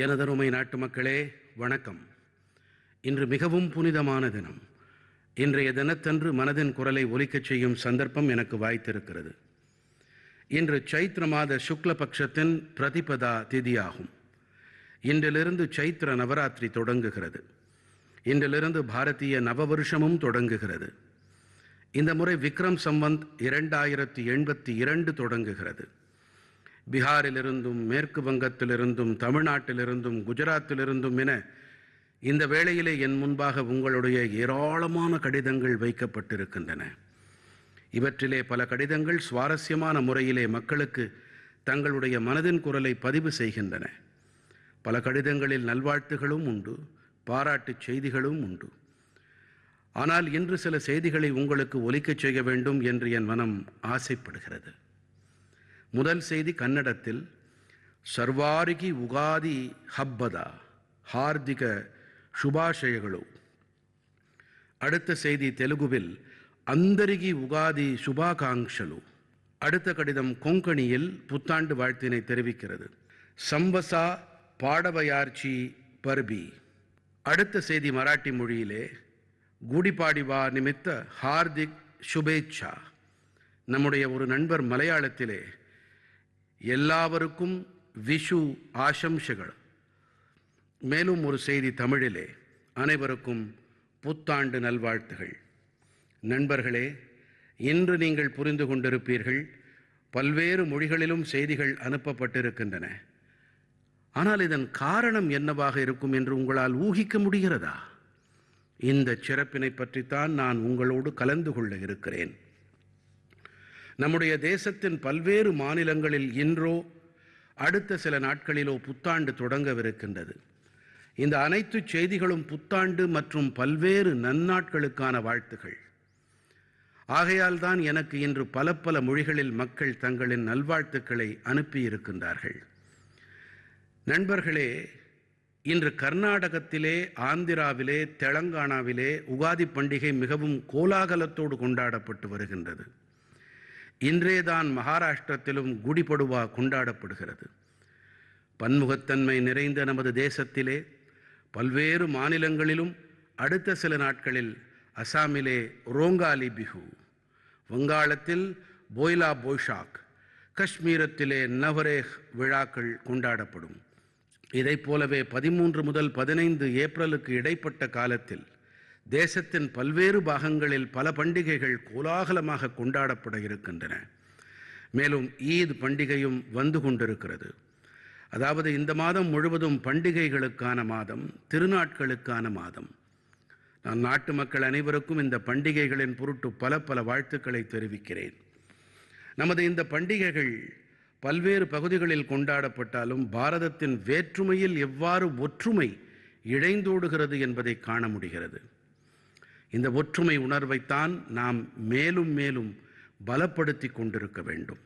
எனதருமை நாட்டு மக்களே வணக்கம். இன்று மிகவும் புனிதமான தினம். இன்றைய தினத்தன்று மனதின் குரலை ஒலிக்கச் செய்யும் சந்தர்ப்பம் எனக்கு வாய்த்திருக்கிறது. இன்று சைத்ர மாத சுக்லபக்ஷத்தின் பிரதிபதா திதியாகும். இன்றிலிருந்து சைத்ர நவராத்திரி தொடங்குகிறது. இன்றிலிருந்து பாரதிய நவவருஷமும் தொடங்குகிறது. இந்த முறை விக்ரம் சம்பந்த் இரண்டாயிரத்தி எண்பத்தி இரண்டு தொடங்குகிறது. பீகாரிலிருந்தும் மேற்கு வங்கத்திலிருந்தும் தமிழ்நாட்டிலிருந்தும் குஜராத்திலிருந்தும் என இந்த வேளையிலே என் முன்பாக உங்களுடைய ஏராளமான கடிதங்கள் வைக்கப்பட்டிருக்கின்றன. இவற்றிலே பல கடிதங்கள் சுவாரஸ்யமான முறையிலே மக்களுக்கு தங்களுடைய மனதின் குரலை பதிவு செய்கின்றன. பல கடிதங்களில் நல்வாழ்த்துகளும் உண்டு பாராட்டுச் செய்திகளும் உண்டு. ஆனால் இன்று சில செய்திகளை உங்களுக்கு ஒலிக்கச் செய்ய வேண்டும் என்று என் மனம் ஆசைப்படுகிறது. முதல் செய்தி கன்னடத்தில் ಸರ್ವಾರಿಗೆ ಉಗಾದಿ ಹಬ್ಬದ ಹಾರ್ದಿಕ ಶುಭಾಶಯಗಳು அடுத்த செய்தி தெலுங்குவில் அந்தரிகி உகாதி சுபாகாங்ஷலு அடுத்த கடிதம் கொங்கணியில் புத்தாண்டு வாழ்த்தினை தெரிவிக்கிறது சம்பசா பாடவயார்ச்சி பர்பி அடுத்த செய்தி மராட்டி மொழியிலே குடிபாடிவா நிமித்த ஹார்திக் சுபேச்சா நம்முடைய ஒரு நண்பர் மலையாளத்திலே எல்லாவருக்கும் விஷு ஆசம்சைகள் மேலும் ஒரு செய்தி தமிழிலே. அனைவருக்கும் புத்தாண்டு நல்வாழ்த்துகள். நண்பர்களே இன்று நீங்கள் புரிந்து கொண்டிருப்பீர்கள் பல்வேறு மொழிகளிலும் செய்திகள் அனுப்பப்பட்டிருக்கின்றன. ஆனால் இதன் காரணம் என்னவாக இருக்கும் என்று உங்களால் ஊகிக்க முடிகிறதா? இந்த சிறப்பினை பற்றித்தான் நான் உங்களோடு கலந்து கொள்ள இருக்கிறேன். நம்முடைய தேசத்தின் பல்வேறு மாநிலங்களில் இன்றோ அடுத்த சில நாட்களிலோ புத்தாண்டு தொடங்கவிருக்கின்றது. இந்த அனைத்து செய்திகளும் புத்தாண்டு மற்றும் பல்வேறு நன்னாட்களுக்கான வாழ்த்துகள். ஆகையால் தான் எனக்கு இன்று பல பல மொழிகளில் மக்கள் தங்களின் நல்வாழ்த்துக்களை அனுப்பியிருக்கின்றார்கள். நண்பர்களே இன்று கர்நாடகத்திலே ஆந்திராவிலே தெலங்கானாவிலே உகாதி பண்டிகை மிகவும் கோலாகலத்தோடு கொண்டாடப்பட்டு வருகின்றது. இன்றேதான் மகாராஷ்டிரத்திலும் குடிபடுவா கொண்டாடப்படுகிறது. பன்முகத்தன்மை நிறைந்த நமது தேசத்திலே பல்வேறு மாநிலங்களிலும் அடுத்த சில நாட்களில் அசாமிலே ரோங்காலி பிஹு வங்காளத்தில் போய்லா போய்ஷாக் காஷ்மீரத்திலே நவரேஹ் விழாக்கள் கொண்டாடப்படும். இதைப் போலவே பதிமூன்று முதல் பதினைந்து ஏப்ரலுக்கு இடைப்பட்ட காலத்தில் தேசத்தின் பல்வேறு பாகங்களில் பல பண்டிகைகள் கோலாகலமாக கொண்டாடப்பட இருக்கின்றன. மேலும் ஈத் பண்டிகையும் வந்து கொண்டிருக்கிறது. அதாவது இந்த மாதம் முழுவதும் பண்டிகைகளுக்கான மாதம் திருநாட்களுக்கான மாதம். நான் நாட்டு மக்கள் அனைவருக்கும் இந்த பண்டிகைகளின் பொருட்டு பல பல வாழ்த்துக்களை தெரிவிக்கிறேன். நமது இந்த பண்டிகைகள் பல்வேறு பகுதிகளில் கொண்டாடப்பட்டாலும் பாரதத்தின் வேற்றுமையில் எவ்வாறு ஒற்றுமை இழைந்தோடுகிறது என்பதை காண முடிகிறது. இந்த ஒற்றுமை உணர்வைத்தான் நாம் மேலும் மேலும் பலப்படுத்தி கொண்டிருக்க வேண்டும்.